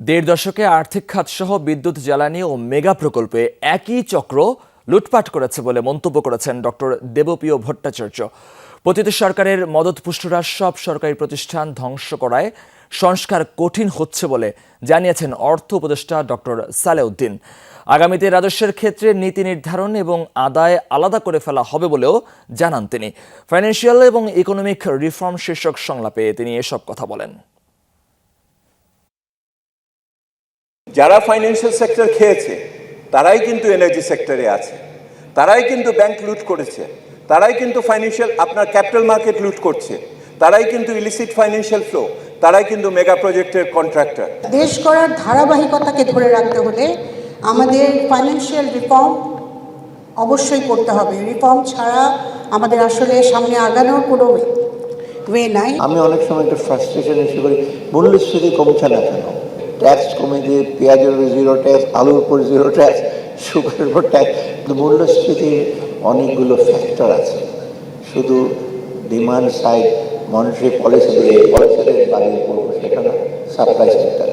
দেড় দশকে আর্থিক খাত সহ বিদ্যুৎ, জ্বালানি ও মেগা প্রকল্পে একই চক্র লুটপাট করেছে বলে মন্তব্য করেছেন ডক্টর দেবপ্রিয় ভট্টাচার্য। পতিত সরকারের মদতপুষ্টরা সব সরকারি প্রতিষ্ঠান ধ্বংস করায় সংস্কার কঠিন হচ্ছে বলে জানিয়েছেন অর্থ উপদেষ্টা ডক্টর সালেউদ্দিন। আগামীতে রাজস্বের ক্ষেত্রে নীতি নির্ধারণ এবং আদায় আলাদা করে ফেলা হবে বলেও জানান তিনি। ফাইন্যান্সিয়াল এবং ইকোনমিক রিফর্ম শীর্ষক সংলাপে তিনি এসব কথা বলেন। যারা ফাইন্যান্সিয়াল সেক্টর খেয়েছে তারাই কিন্তু এনার্জি সেক্টরে আছে। তারাই কিন্তু ব্যাংক লুট করেছে। তারাই কিন্তু ফাইন্যান্সিয়াল আপনার ক্যাপিটাল মার্কেট লুট করছে। তারাই কিন্তু ইলিসিট ফাইন্যান্সিয়াল ফ্লো তারাই কিন্তু মেগা প্রজেক্টের কন্ট্রাক্টর দেশ করার ধারাবাহিকতাকে ধরে রাখতে হলে আমাদের ফাইন্যান্সিয়াল রিফর্ম অবশ্যই করতে হবে। রিফর্ম ছাড়া আমাদের আসলে সামনে আগানোর কোনো ওয়ে নাই। আমি অনেক সময় একটা ফ্রাস্ট্রেশন এসে করি মূল্যস্ফীতি কমছে না কেন? ট্যাক্স কমে দিয়ে পেঁয়াজের উপর জিরো ট্যাক্স আলুর উপর জিরো ট্যাক্স সুগারের উপর ট্যাক্স কিন্তু মূল্যস্ফীতির অনেকগুলো ফ্যাক্টর আছে। শুধু ডিমান্ড সাইড মনিটারি পলিসি দিয়ে পলিসিতে বাড়িয়ে পড়ব সেটা না সাপ্লাই সেক্টর